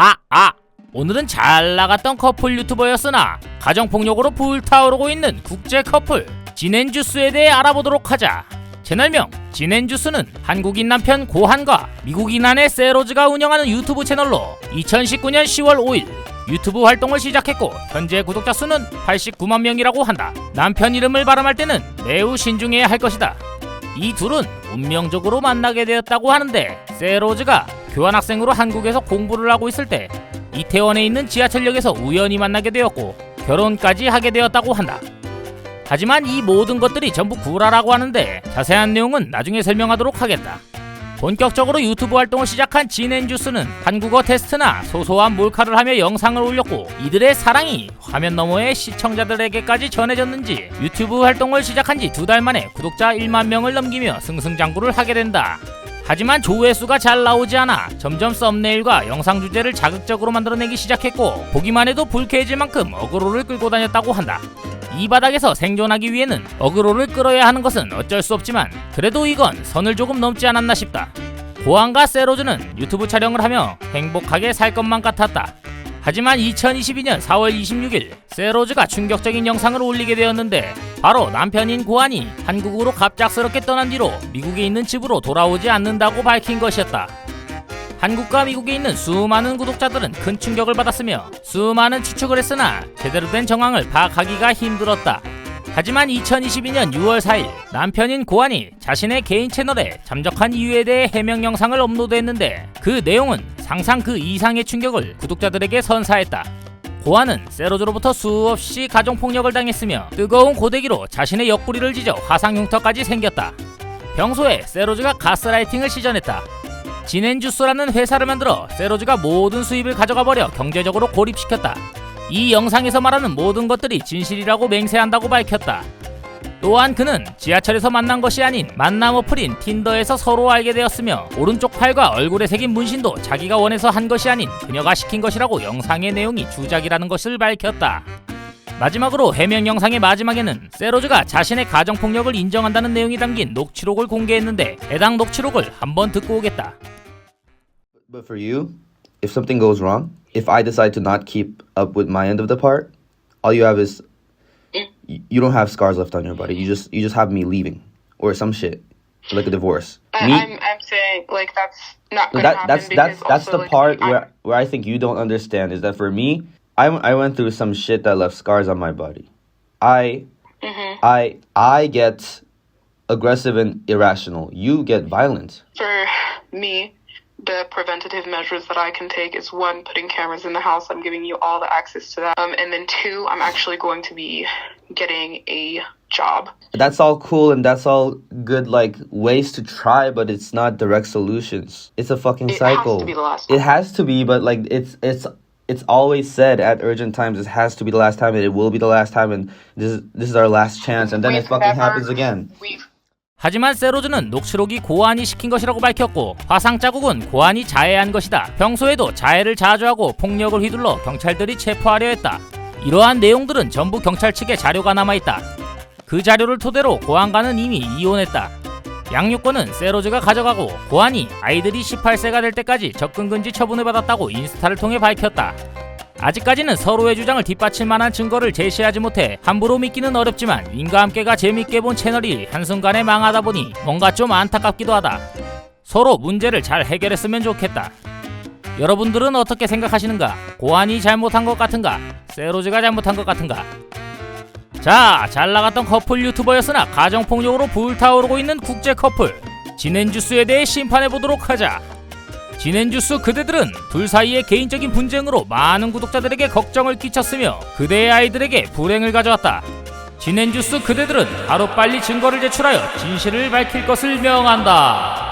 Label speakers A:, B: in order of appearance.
A: 아, 아! 오늘은 잘 나갔던 커플 유튜버였으나 가정폭력으로 불타오르고 있는 국제 커플 진앤주스에 대해 알아보도록 하자. 채널명 진앤주스는 한국인 남편 고한과 미국인 아내 세로즈가 운영하는 유튜브 채널로 2019년 10월 5일 유튜브 활동을 시작했고 현재 구독자 수는 89만 명이라고 한다. 남편 이름을 발음할 때는 매우 신중해야 할 것이다. 이 둘은 운명적으로 만나게 되었다고 하는데 세로즈가 교환학생으로 한국에서 공부를 하고 있을 때 이태원에 있는 지하철역에서 우연히 만나게 되었고 결혼까지 하게 되었다고 한다. 하지만 이 모든 것들이 전부 구라라고 하는데 자세한 내용은 나중에 설명하도록 하겠다. 본격적으로 유튜브 활동을 시작한 진앤주스는 한국어 테스트나 소소한 몰카를 하며 영상을 올렸고 이들의 사랑이 화면 너머의 시청자들에게까지 전해졌는지 유튜브 활동을 시작한 지 두 달 만에 구독자 1만 명을 넘기며 승승장구를 하게 된다. 하지만 조회수가 잘 나오지 않아 점점 썸네일과 영상 주제를 자극적으로 만들어내기 시작했고 보기만 해도 불쾌해질 만큼 어그로를 끌고 다녔다고 한다. 이 바닥에서 생존하기 위해는 어그로를 끌어야 하는 것은 어쩔 수 없지만 그래도 이건 선을 조금 넘지 않았나 싶다. 고한과 세로즈는 유튜브 촬영을 하며 행복하게 살 것만 같았다. 하지만 2022년 4월 26일 세로즈가 충격적인 영상을 올리게 되었는데 바로 남편인 고한이 한국으로 갑작스럽게 떠난 뒤로 미국에 있는 집으로 돌아오지 않는다고 밝힌 것이었다. 한국과 미국에 있는 수많은 구독자들은 큰 충격을 받았으며 수많은 추측을 했으나 제대로 된 정황을 파악하기가 힘들었다. 하지만 2022년 6월 4일 남편인 고한이 자신의 개인 채널에 잠적한 이유에 대해 해명 영상을 업로드했는데 그 내용은 상상 그 이상의 충격을 구독자들에게 선사했다. 고한은 세로즈로부터 수없이 가정폭력을 당했으며 뜨거운 고데기로 자신의 옆구리를 찢어 화상 흉터까지 생겼다. 평소에 세로즈가 가스라이팅을 시전했다. 진앤주스라는 회사를 만들어 세로즈가 모든 수입을 가져가 버려 경제적으로 고립시켰다. 이 영상에서 말하는 모든 것들이 진실이라고 맹세한다고 밝혔다. 또한 그는 지하철에서 만난 것이 아닌 만남 어플인 틴더에서 서로 알게 되었으며 오른쪽 팔과 얼굴에 새긴 문신도 자기가 원해서 한 것이 아닌 그녀가 시킨 것이라고 영상의 내용이 주작이라는 것을 밝혔다. 마지막으로 해명 영상의 마지막에는 세로즈가 자신의 가정폭력을 인정한다는 내용이 담긴 녹취록을 공개했는데 해당 녹취록을 한번 듣고 오겠다.
B: But for you, if something goes wrong, if I decide to not keep up with my end of the part, all you have is you don't have scars left on your body. You just you just have me leaving or some shit like a divorce.
C: I,
B: Me,
C: I'm, I'm saying like that's not to
B: that
C: happen
B: that's that's that's the
C: like,
B: part
C: I'm-
B: where where I think you don't understand is that for me, I, I went through some shit that left scars on my body. I
C: Mm-hmm.
B: I I get aggressive and irrational. You get violent.
C: for me. The preventative measures that I can take is one, putting cameras in the house. I'm giving you all the access to that. Um, and then two, I'm actually going to be getting a job.
B: That's all cool and that's all good like ways to try, but it's not direct solutions. It's a fucking
C: It has
B: cycle.
C: to be the last
B: It has to be, but like it's it's it's always said at urgent times it has to be the last time and it will be the last time and this is this is our last chance and then it
C: We've
B: fucking
C: never-
B: happens again.
C: We've
A: 하지만 세로즈는 녹취록이 고안이 시킨 것이라고 밝혔고 화상 자국은 고안이 자해한 것이다. 평소에도 자해를 자주 하고 폭력을 휘둘러 경찰들이 체포하려 했다. 이러한 내용들은 전부 경찰 측에 자료가 남아 있다. 그 자료를 토대로 고안과는 이미 이혼했다. 양육권은 세로즈가 가져가고 고안이 아이들이 18세가 될 때까지 접근 금지 처분을 받았다고 인스타를 통해 밝혔다. 아직까지는 서로의 주장을 뒷받칠 만한 증거를 제시하지 못해 함부로 믿기는 어렵지만 윈과 함께가 재밌게 본 채널이 한순간에 망하다 보니 뭔가 좀 안타깝기도 하다. 서로 문제를 잘 해결했으면 좋겠다. 여러분들은 어떻게 생각하시는가? 고안이 잘못한 것 같은가? 세로즈가 잘못한 것 같은가? 자, 잘 나갔던 커플 유튜버였으나 가정폭력으로 불타오르고 있는 국제 커플 진앤주스에 대해 심판해 보도록 하자. 진앤주스 그대들은 둘 사이의 개인적인 분쟁으로 많은 구독자들에게 걱정을 끼쳤으며 그대의 아이들에게 불행을 가져왔다. 진앤주스 그대들은 하루빨리 증거를 제출하여 진실을 밝힐 것을 명한다.